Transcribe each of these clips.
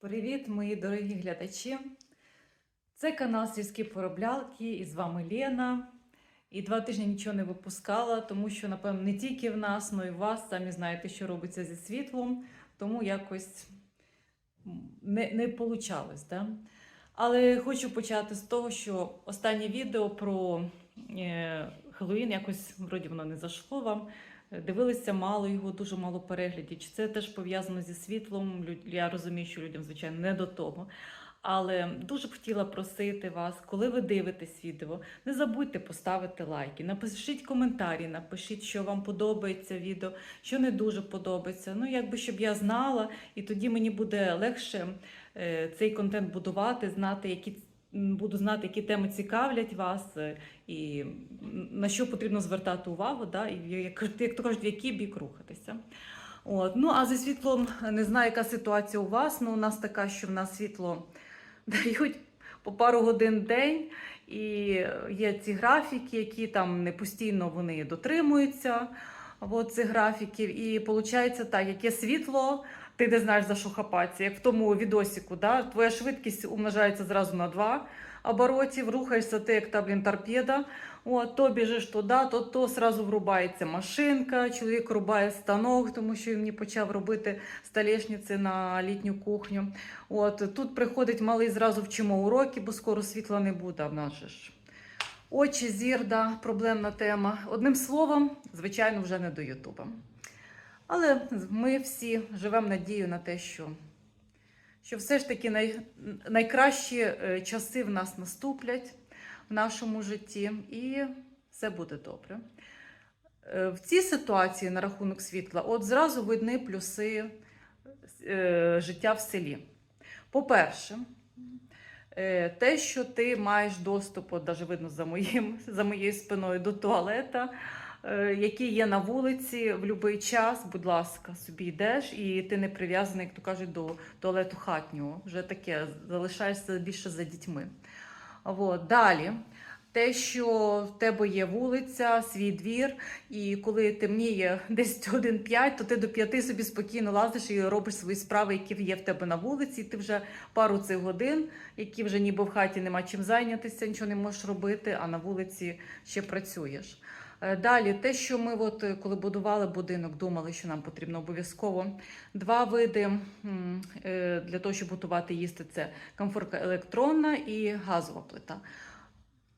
Привіт, мої дорогі глядачі! Це канал Сільські Пороблялки і з вами Лена. І два тижні нічого не випускала, тому що, напевно, не тільки в нас, але й в вас самі знаєте, що робиться зі світлом, тому якось не, не вийшло. Да? Але хочу почати з того, що останнє відео про е, Хеллоуін якось вроді воно не зайшло вам. Дивилися мало його, дуже мало переглядів. Чи це теж пов'язано зі світлом? Я розумію, що людям, звичайно, не до того. Але дуже б хотіла просити вас, коли ви дивитесь відео, не забудьте поставити лайки, напишіть коментарі, напишіть, що вам подобається відео, що не дуже подобається. Ну, якби щоб я знала, і тоді мені буде легше е, цей контент будувати, знати, які буду знати, які теми цікавлять вас, е, і на що потрібно звертати увагу, да, і як, як то кажуть, в який бік рухатися. От. Ну, а зі світлом не знаю, яка ситуація у вас. Ну, у нас така, що в нас світло дають по пару годин в день, і є ці графіки, які там не постійно вони дотримуються. От цих графіків. І виходить так, яке світло, ти не знаєш за що хапатися. Як в тому відосіку, да? твоя швидкість умножається зразу на два оборотів, рухаєшся ти, як та блін, торпеда. От, то біжиш туди, то, то сразу врубається машинка, чоловік рубає станок, тому що він мені почав робити столешниці на літню кухню. От, тут приходить малий, зразу вчимо уроки, бо скоро світла не буде, в нас ж. Очі, зір, да, проблемна тема. Одним словом, звичайно, вже не до Ютуба. Але ми всі живемо надією на те, що, що все ж таки най, найкращі е, часи в нас наступлять в нашому житті, і все буде добре. Е, В цій ситуації на рахунок світла, от зразу видні плюси е, життя в селі. По-перше, те, що ти маєш доступ, от навіть видно за, моїм, за моєю спиною до туалета, е, який є на вулиці в будь-який час, будь ласка, собі йдеш, і ти не прив'язаний, як то кажуть, до туалету хатнього. Вже таке, залишаєшся більше за дітьми. От, далі. Те, що в тебе є вулиця, свій двір, і коли темніє десь годин 5, то ти до 5 собі спокійно лазиш і робиш свої справи, які є в тебе на вулиці, і ти вже пару цих годин, які вже ніби в хаті нема чим зайнятися, нічого не можеш робити, а на вулиці ще працюєш. Е, Далі, те, що ми, от, е, коли будували будинок, думали, що нам потрібно обов'язково два види е, для того, щоб готувати їсти, це комфорка електронна і газова плита.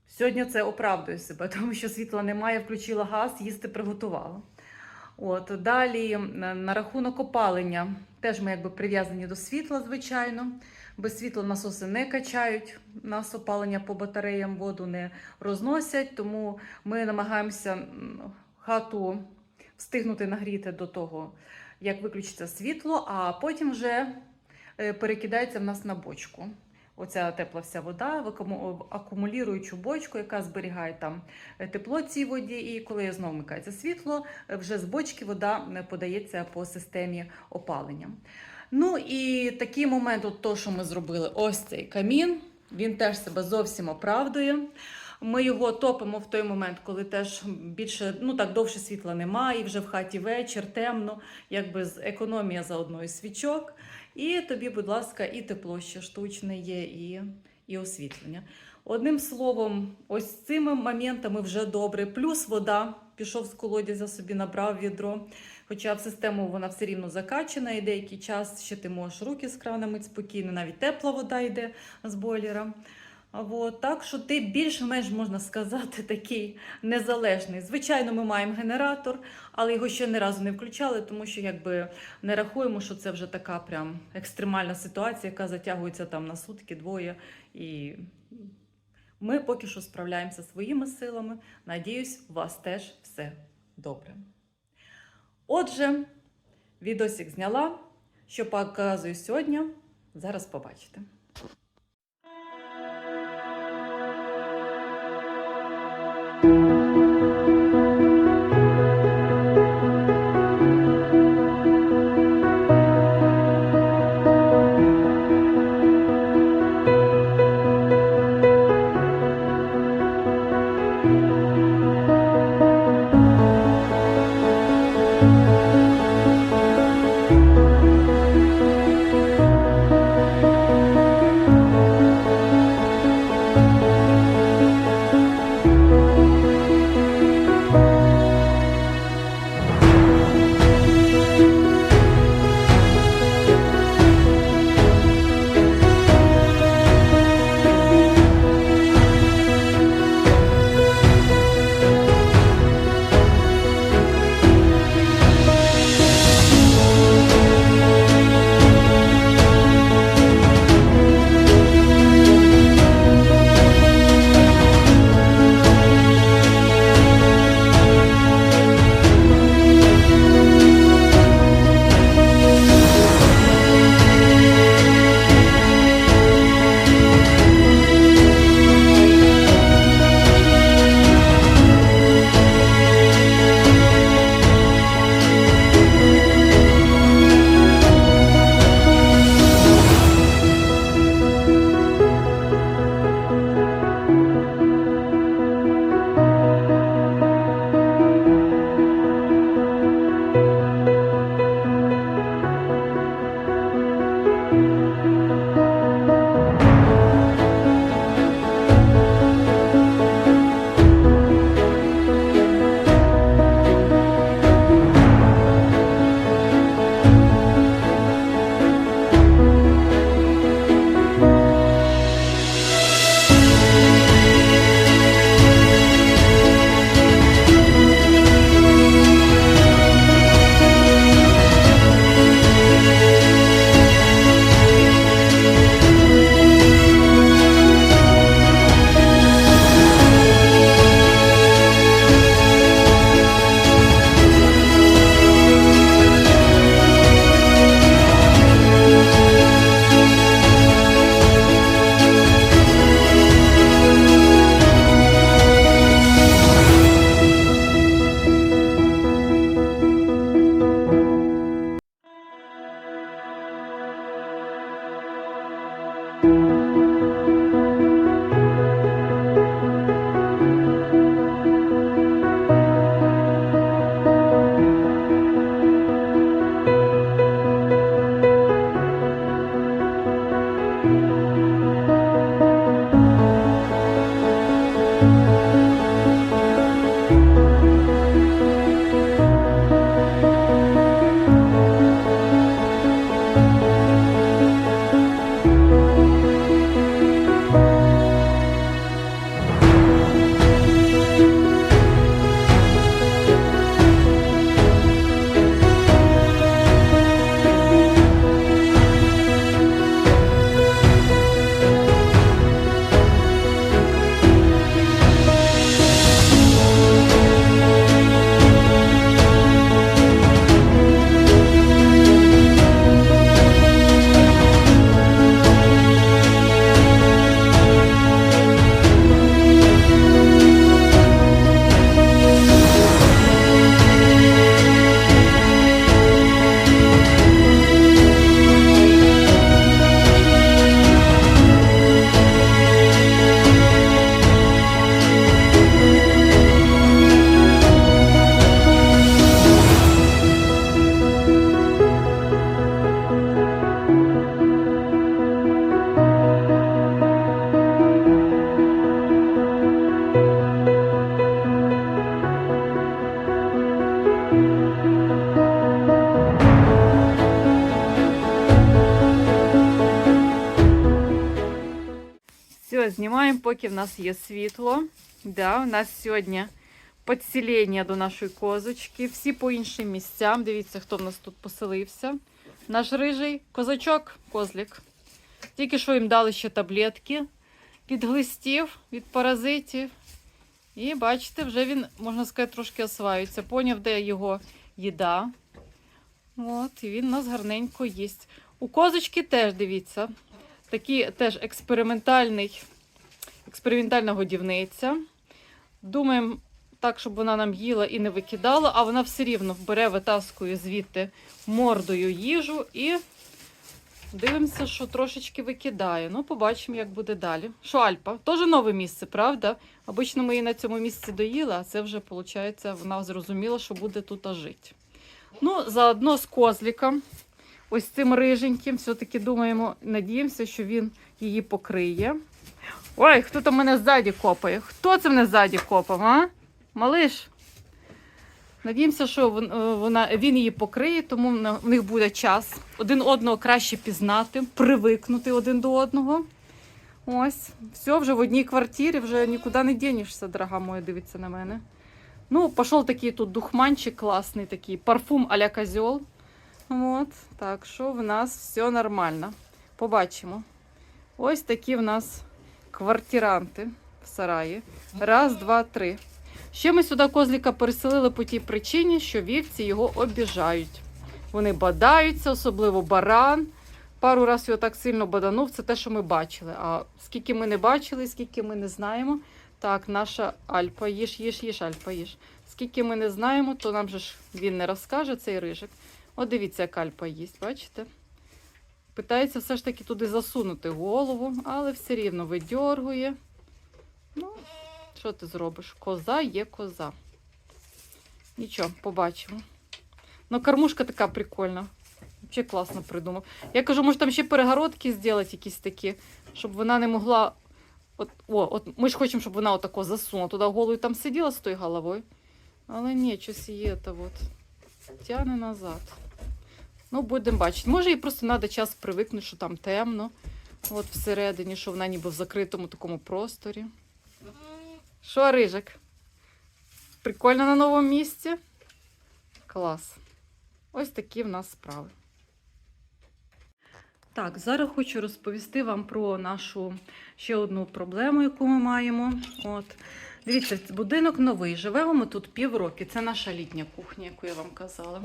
Сьогодні це оправдує себе, тому що світла немає, включила газ, їсти приготувала. От, далі на, на рахунок опалення. Теж ми якби прив'язані до світла, звичайно. Без світла насоси не качають, нас опалення по батареям воду не розносять, тому ми намагаємося хату встигнути нагріти до того, як виключиться світло, а потім вже е, перекидається в нас на бочку. Оця тепла вся вода в акумулюючу бочку, яка зберігає там е, тепло цій воді. І коли знову вмикається світло, е, вже з бочки вода подається по системі опалення. Ну і такий момент, от то, що ми зробили, ось цей камін, він теж себе зовсім оправдує. Ми його топимо в той момент, коли теж більше, ну так довше світла немає, і вже в хаті вечір, темно, якби з економія заодно і свічок. І тобі, будь ласка, і тепло ще штучне є, і, і освітлення. Одним словом, ось цими моментами вже добре. Плюс вода пішов з колодязя, собі набрав відро. Хоча в систему вона все рівно закачана, і деякий час ще ти можеш руки з крана мити спокійно, навіть тепла вода йде з бойлера. От, так що ти більш-менш можна сказати такий незалежний. Звичайно, ми маємо генератор, але його ще ні разу не включали, тому що якби не рахуємо, що це вже така прям екстремальна ситуація, яка затягується там на сутки, двоє. І ми поки що справляємося своїми силами. Надіюсь, у вас теж все добре. Отже, відосик зняла. Що показую сьогодні, зараз побачите. Поки в нас є світло. Да, у нас сьогодні підселення до нашої козочки. Всі по іншим місцям. Дивіться, хто в нас тут поселився. Наш рижий козачок, козлік. Тільки що їм дали ще таблетки від глистів, від паразитів. І бачите, вже він, можна сказати, трошки осваюється. Поняв, де його їда. От, і він у нас гарненько їсть. У козочки теж дивіться. Такий теж експериментальний, експериментальна годівниця. Думаємо так, щоб вона нам їла і не викидала, а вона все рівно бере, витаскує звідти мордою їжу і дивимося, що трошечки викидає. Ну, побачимо, як буде далі. Що Альпа? Теж нове місце, правда? Обично ми її на цьому місці доїли, а це вже, виходить, вона зрозуміла, що буде тут жити. Ну, заодно з козліком, ось цим риженьким, все-таки думаємо, надіємося, що він її покриє. Ой, хто там мене ззаді копає? Хто це мене ззаді копав, а? Малиш? Надіємося, що е, вона, він її покриє, тому в них буде час один одного краще пізнати, привикнути один до одного. Ось, все, вже в одній квартирі, вже нікуди не дінешся, дорога моя, дивиться на мене. Ну, пішов такий тут духманчик класний, такий парфум а-ля козьол. От, так що в нас все нормально. Побачимо. Ось такі в нас квартиранти в сараї. Раз, два, три. Ще ми сюди козліка переселили по тій причині, що вівці його обіжають. Вони бадаються, особливо баран. Пару разів його так сильно баданув, це те, що ми бачили. А скільки ми не бачили, скільки ми не знаємо. Так, наша Альпа, їж, їж, їж, Альпа, їж. Скільки ми не знаємо, то нам же ж він не розкаже цей рижик. От дивіться, як Альпа їсть, бачите? Питається все ж таки туди засунути голову, але все рівно видьоргує. Ну, що ти зробиш? Коза є коза. Нічого, побачимо. Ну, кормушка така прикольна. Взагалі класно придумав. Я кажу, може там ще перегородки зробити якісь такі, щоб вона не могла. От, о, от ми ж хочемо, щоб вона отако засунула туди голову і там сиділа з тою головою. Але ні, щось її це от тягне назад. Ну, будемо бачити. Може, їй просто треба час привикнути, що там темно. От всередині, що вона ніби в закритому такому просторі. Що, Рижик? Прикольно на новому місці? Клас. Ось такі в нас справи. Так, зараз хочу розповісти вам про нашу ще одну проблему, яку ми маємо. От. Дивіться, будинок новий. Живемо ми тут півроки. Це наша літня кухня, яку я вам казала.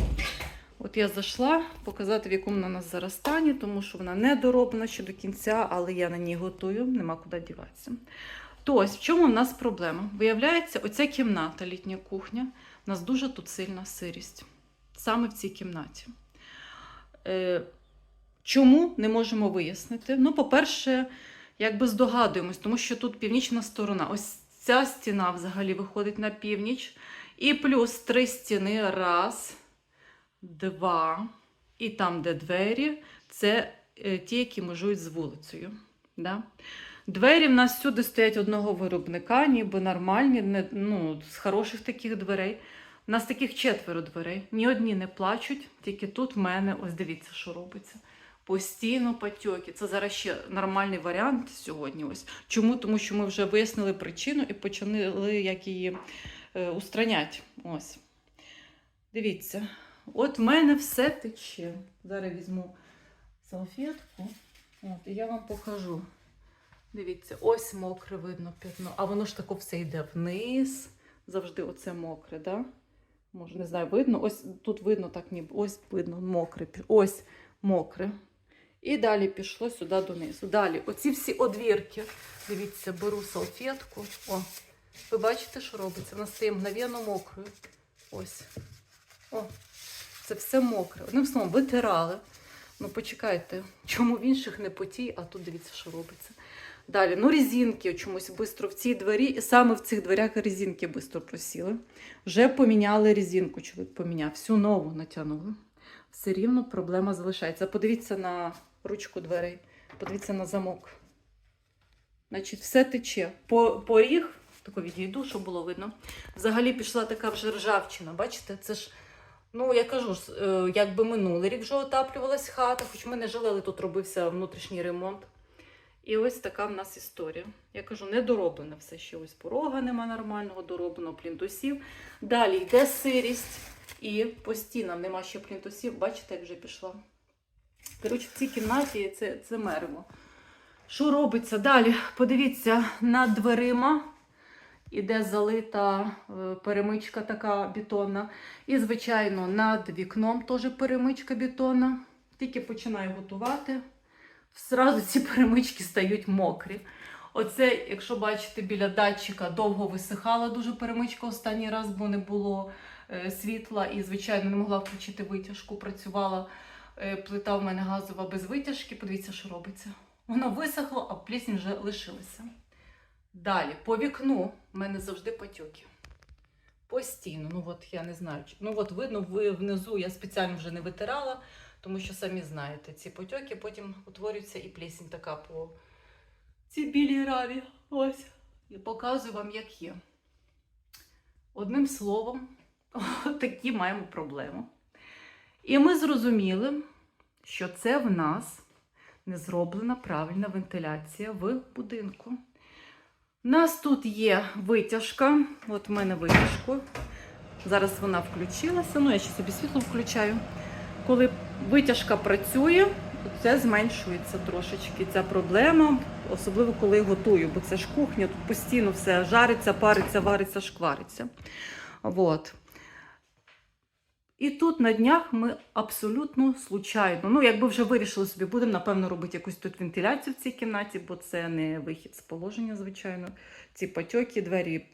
От я зайшла показати, в якому вона нас зараз стані, тому що вона не дороблена ще до кінця, але я на ній готую, нема куди діватися. То ось в чому в нас проблема? Виявляється, оця кімната, літня кухня, у нас дуже тут сильна сирість. Саме в цій кімнаті. Е, чому не можемо вияснити? Ну, по-перше, якби здогадуємось, тому що тут північна сторона. Ось ця стіна взагалі виходить на північ. І плюс три стіни. Раз, два. І там, де двері, це е, ті, які межують з вулицею. Да? Двері в нас всюди стоять одного виробника, ніби нормальні, не, ну, з хороших таких дверей. У нас таких четверо дверей. Ні одні не плачуть, тільки тут в мене, ось дивіться, що робиться. Постійно патьоки. Це зараз ще нормальний варіант сьогодні. Ось. Чому? Тому що ми вже вияснили причину і почали як її е, устраняти. Ось. Дивіться, от в мене все тече. Зараз візьму салфетку. От, і я вам покажу. Дивіться, ось мокре видно п'ятно. А воно ж тако все йде вниз. Завжди оце мокре, да? Може, не знаю, видно. Ось тут видно так, ніби ось видно, мокре. Ось мокре. І далі пішло сюди донизу. Далі, оці всі одвірки. Дивіться, беру салфетку. О, ви бачите, що робиться? Вона стає мгновенно мокрою. Ось. О, це все мокре. Одним словом, витирали. Ну, почекайте, чому в інших не потій, а тут дивіться, що робиться. Далі, ну резинки чомусь швидко в цій двері, і саме в цих дверях резинки швидко просіли. Вже поміняли резинку, чоловік поміняв, всю нову натягнули. Все рівно проблема залишається. Подивіться на ручку дверей, подивіться на замок. Значить, все тече. По, поріг, тако відійду, щоб було видно. Взагалі пішла така вже ржавчина. Бачите, це ж. Ну, я кажу, е, якби минулий рік вже отаплювалась хата, хоч ми не жили, але тут робився внутрішній ремонт. І ось така в нас історія. Я кажу, недороблено все ще ось порога нема нормального, дороблено плінтусів. Далі йде сирість і по стінам нема ще плінтусів. Бачите, як вже пішла. Коротше, в цій кімнаті це, це мерево. Що робиться далі? Подивіться, над дверима іде залита е, перемичка така бетонна. І, звичайно, над вікном теж перемичка бетонна. Тільки починаю готувати. Зразу ці перемички стають мокрі. Оце, якщо бачите, біля датчика довго висихала дуже перемичка останній раз, бо не було е, світла і, звичайно, не могла включити витяжку. Працювала е, плита в мене газова без витяжки. Подивіться, що робиться. Воно висохло, а плісень вже лишилася. Далі, по вікну в мене завжди потьоки. Постійно, ну от я не знаю. Ну от видно, ви внизу я спеціально вже не витирала, тому що самі знаєте, ці потьоки потім утворюються і плісень така по цій білій раві. Ось. І показую вам, як є. Одним словом, такі маємо проблему. І ми зрозуміли, що це в нас не зроблена правильна вентиляція в будинку. У нас тут є витяжка. От в мене витяжку. Зараз вона включилася. Ну, я ще собі світло включаю. Коли витяжка працює, це зменшується трошечки ця проблема, особливо коли готую, бо це ж кухня, тут постійно все жариться, париться, вариться, шквариться. От. І тут на днях ми абсолютно случайно, ну якби вже вирішили собі, будемо напевно робити якусь тут вентиляцію в цій кімнаті, бо це не вихід з положення, звичайно. Ці потьоки, двері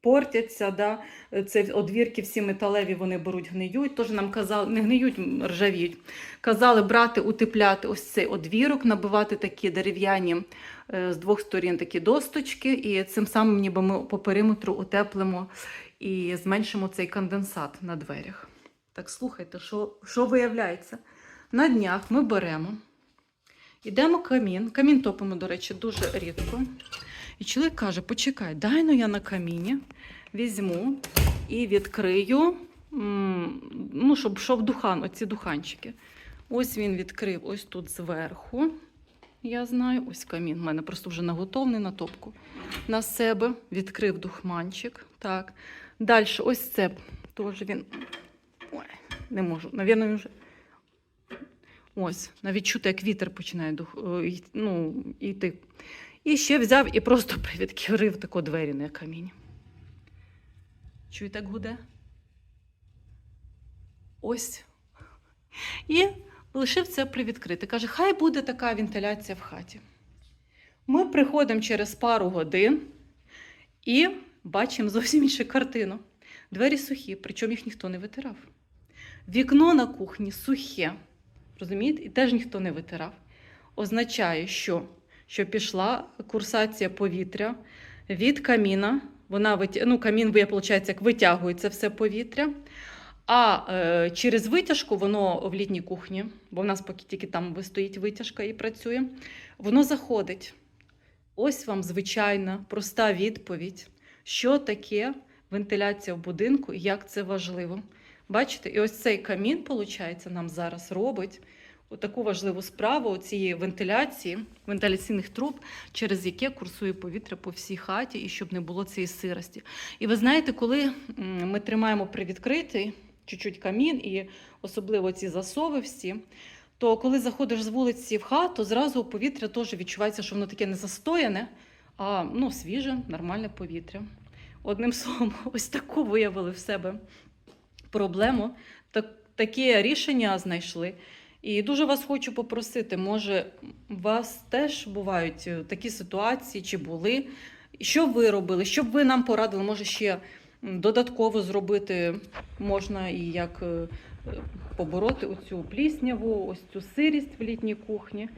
портяться. Да? Це одвірки всі металеві, вони беруть, гниють. Тож нам казали, не гниють, ржавіють. Казали брати, утепляти ось цей одвірок, набивати такі дерев'яні е, з двох сторін такі досточки, і цим самим ніби ми по периметру утеплимо і зменшимо цей конденсат на дверях. Так слухайте, що, що виявляється? На днях ми беремо, йдемо камін. Камін топимо, до речі, дуже рідко. І чоловік каже: почекай, дай ну я на каміні візьму і відкрию, ну, щоб йшов духан, оці духанчики. Ось він відкрив ось тут зверху. Я знаю, ось камін. У мене просто вже наготовлений на топку. На себе відкрив духманчик. Так. Далі, ось це теж він. Не можу. Навірно, вже. Ось, навіть чути, як вітер починає дух, е, ну, йти. І ще взяв і просто привідкрив тако двері на камінь. Чуєте, як гуде? Ось. І лишив це привідкрити. Каже, хай буде така вентиляція в хаті. Ми приходимо через пару годин і бачимо зовсім іншу картину. Двері сухі, причому їх ніхто не витирав. Вікно на кухні сухе. Розумієте? І теж ніхто не витирав. Означає, що, що пішла курсація повітря від каміна. Вона ну, камін, виходить, як витягує це все повітря. А е, через витяжку воно в літній кухні, бо в нас поки тільки там стоїть витяжка і працює, воно заходить. Ось вам звичайна, проста відповідь, що таке вентиляція в будинку і як це важливо. Бачите, і ось цей камін, виходить, нам зараз робить таку важливу справу цієї вентиляції, вентиляційних труб, через яке курсує повітря по всій хаті, і щоб не було цієї сирості. І ви знаєте, коли ми тримаємо привідкритий чуть-чуть камін, і особливо ці засови всі, то коли заходиш з вулиці в хату, зразу повітря теж відчувається, що воно таке не застояне, а ну, свіже, нормальне повітря. Одним словом, ось таку виявили в себе проблему, так, таке рішення знайшли. І дуже вас хочу попросити, може, у вас теж бувають е, такі ситуації, чи були? Що ви робили? Що б ви нам порадили? Може, ще додатково зробити можна і як е, побороти оцю плісняву, ось цю сирість в літній кухні.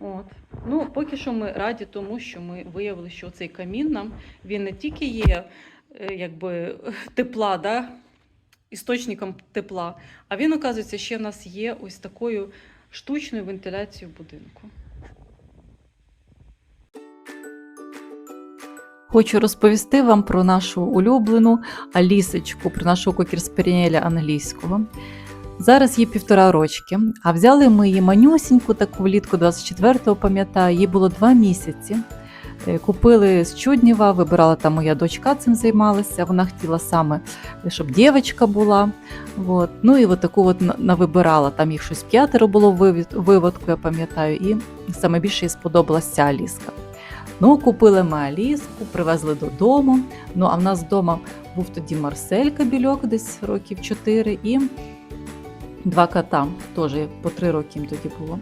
От. Ну, поки що ми раді тому, що ми виявили, що цей камін нам він не тільки є е, якби, тепла, да, істочником тепла, а він, оказується, ще в нас є ось такою штучною вентиляцією будинку. Хочу розповісти вам про нашу улюблену Алісочку, про нашого кокерспаніеля англійського. Зараз їй півтора рочки, а взяли ми її манюсіньку, таку влітку 24-го, пам'ятаю, їй було два місяці. Е, Купили з Чуднєва, вибирала там моя дочка цим займалася. Вона хотіла саме, щоб дівчинка була. От. Ну і от таку от навибирала. Там їх щось п'ятеро було виводку, я пам'ятаю, і саме більше їй сподобалася ця Аліска. Ну, купили ми Аліску, привезли додому. Ну, а в нас вдома був тоді Марсель Кабільок, десь років 4, і два кота, теж по 3 роки тоді було.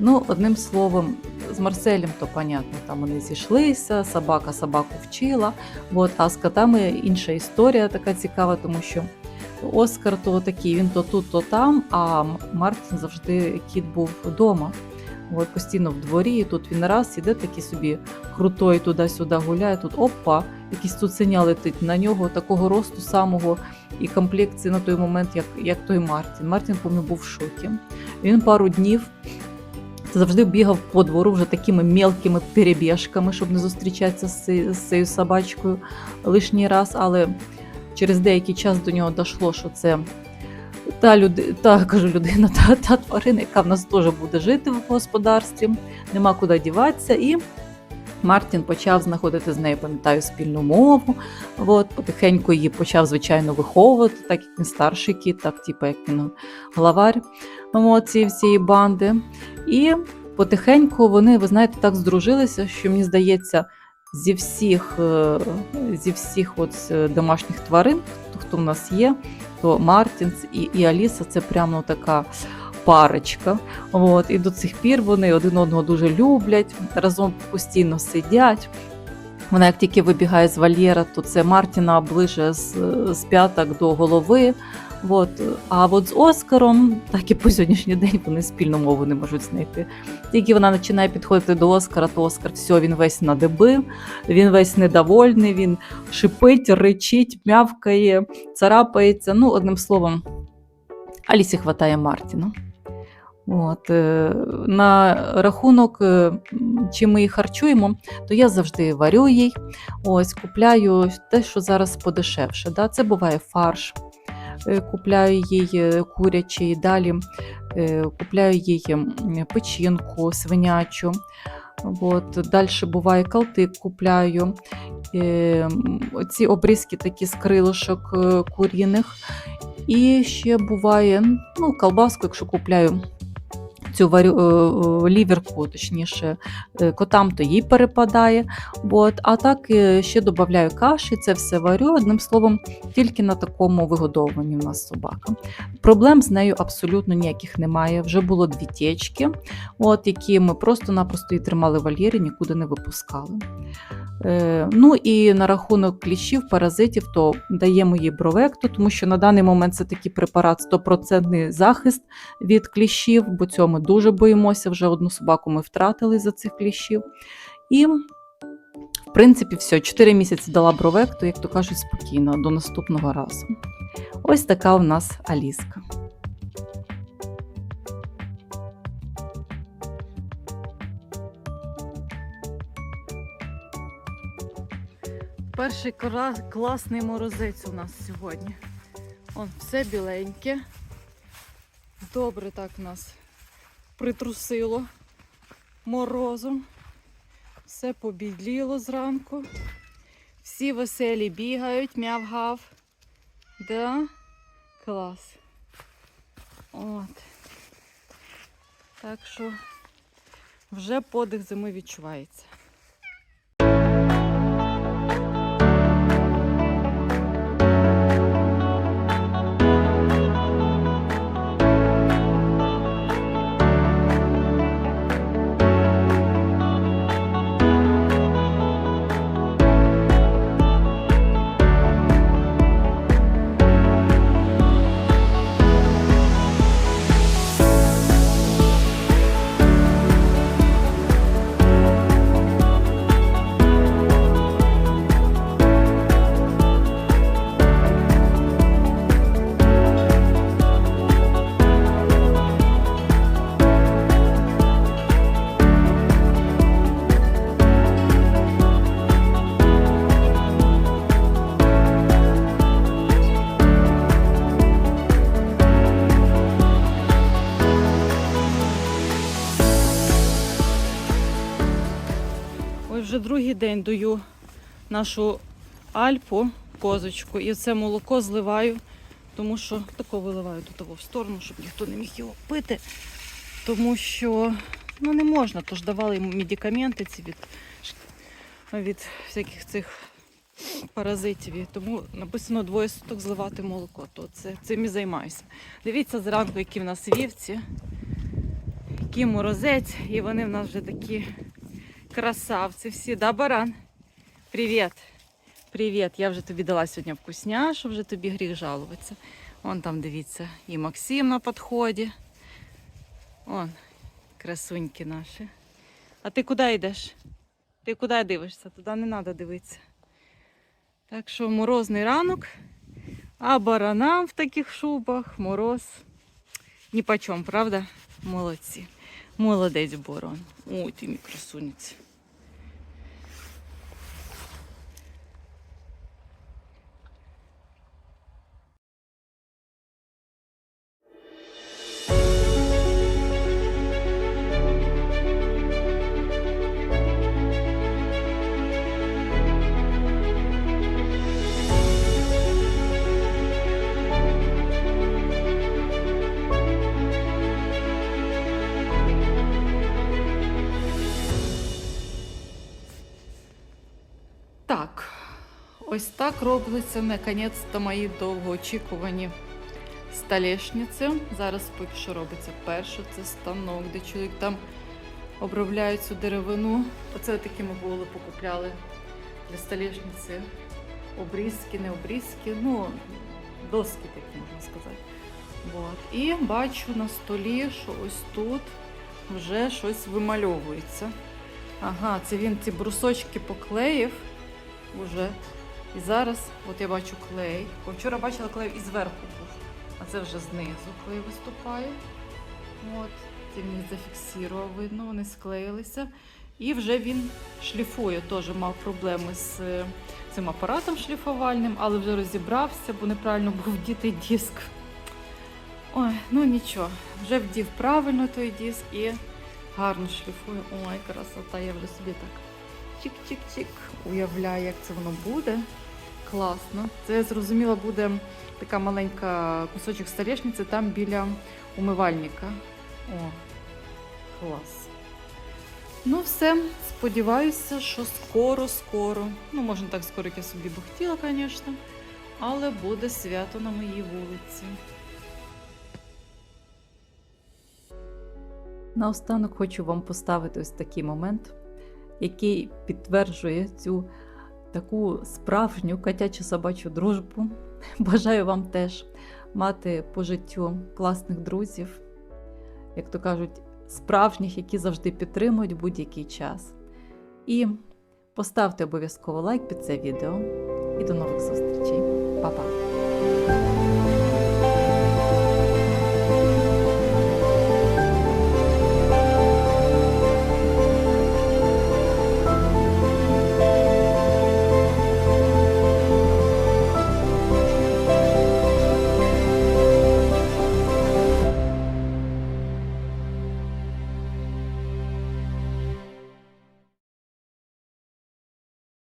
Ну, одним словом, з Марселем, то понятно, там вони зійшлися, собака собаку вчила. От, а з котами інша історія така цікава, тому що Оскар то такий, він то тут, то там, а Мартін завжди кіт був вдома. От, постійно в дворі, і тут він раз іде такий собі крутой туди-сюди гуляє. Тут опа, якийсь цуценя летить на нього такого росту самого і комплекції на той момент, як, як той Мартін. Мартін, пам'ятаю, був в шокі. Він пару днів завжди бігав по двору вже такими мелкими перебіжками, щоб не зустрічатися з, цією собачкою лишній раз. Але через деякий час до нього дійшло, що це та, люди, та кажу, людина, та, та тварина, яка в нас теж буде жити в господарстві, нема куди діватися. І Мартін почав знаходити з нею, пам'ятаю, спільну мову. От, потихеньку її почав, звичайно, виховувати, так як він старший кіт, так типу, як він главар цієї всієї банди. І потихеньку вони, ви знаєте, так здружилися, що мені здається, зі всіх, е, зі всіх от е, домашніх тварин, хто в нас є, то Мартінс і, і Аліса це прямо така парочка. От, і до цих пір вони один одного дуже люблять, разом постійно сидять. Вона як тільки вибігає з вольєра, то це Мартіна оближує з, з п'яток до голови. От. А от з Оскаром, так і по сьогоднішній день вони спільну мову не можуть знайти. Тільки вона починає підходити до Оскара, то Оскар все, він весь на деби, він весь недовольний, він шипить, ричить, мявкає, царапається. Ну, одним словом, Алісі хватає Мартіна. От, е, на рахунок, е, м, чим ми її харчуємо, то я завжди варю їй. Ось, купляю те, що зараз подешевше. Да? Це буває фарш. Е, Купляю їй курячий, далі купляю їй печінку, свинячу. От, далі буває калтик купляю. Ці обрізки такі з крилишок куріних. І ще буває ну, колбаску, якщо купляю цю е, е, ліверку, точніше, е, котам, то їй перепадає. От, а так ще додаю каші, це все варю. Одним словом, тільки на такому вигодовуванні в нас собака. Проблем з нею абсолютно ніяких немає. Вже було дві течки, от, які ми просто-напросто її тримали в вольєрі, нікуди не випускали. Ну і на рахунок кліщів, паразитів, то даємо їй бровекту, тому що на даний момент це такий препарат 100% захист від кліщів, бо цього ми дуже боїмося. Вже одну собаку ми втратили за цих кліщів. І, в принципі, все, 4 місяці дала бровекту, як то кажуть, спокійно, до наступного разу. Ось така у нас Аліска. Перший класний морозець у нас сьогодні. Он все біленьке. Добре так нас притрусило морозом. Все побідліло зранку. Всі веселі бігають, м'яв-гав. Да? Клас. От. Так що вже подих зими відчувається. День даю нашу альпу, козочку, і це молоко зливаю, тому що тако виливаю до того в сторону, щоб ніхто не міг його пити. Тому що ну, не можна, тож давали йому медикаменти ці від, від всяких цих паразитів. І тому написано двоє суток зливати молоко. То це, цим і займаюся. Дивіться зранку, які в нас вівці, який морозець, і вони в нас вже такі красавці всі. Да, баран? Привіт. Привіт. Я вже тобі дала сьогодні вкусняшу, вже тобі гріх жалуватися. Вон там дивіться, і Максим на підході. Вон, красуньки наші. А ти куди йдеш? Ти куди дивишся? Туди не треба дивитися. Так що морозний ранок, а баранам в таких шубах мороз. Ні по чому, правда? Молодці. Молодець Борон. Ой, ти мій красунець. Так робляться наконець-то мої довгоочікувані столешниці. Зараз поки що робиться перше, це станок, де чоловік там обробляє цю деревину. Оце такі ми були покупляли для столешниці. Обрізки, не обрізки, ну, доски такі, можна сказати. От. І бачу на столі, що ось тут вже щось вимальовується. Ага, це він ці брусочки поклеїв уже. І зараз, от я бачу клей. Бо вчора бачила клей і зверху був, а це вже знизу клей виступає. От, це їх зафіксував, видно, вони склеїлися. І вже він шліфує, теж мав проблеми з е, цим апаратом шліфувальним, але вже розібрався, бо неправильно був вдітий диск. Ой, ну нічого, вже вдів правильно той диск і гарно шліфує. Ой, красота, я вже собі так чик-чик-чик. Уявляю, як це воно буде. Класно. Це зрозуміло буде така маленька кусочок столешниці там біля умивальника. О, клас. Ну, все, сподіваюся, що скоро-скоро. Ну, можна так скоро, як я собі би хотіла, звісно. Але буде свято на моїй вулиці. Наостанок хочу вам поставити ось такий момент який підтверджує цю таку справжню котячу собачу дружбу. Бажаю вам теж мати по життю класних друзів, як то кажуть, справжніх, які завжди підтримують будь-який час. І поставте обов'язково лайк під це відео. І до нових зустрічей. Па-па!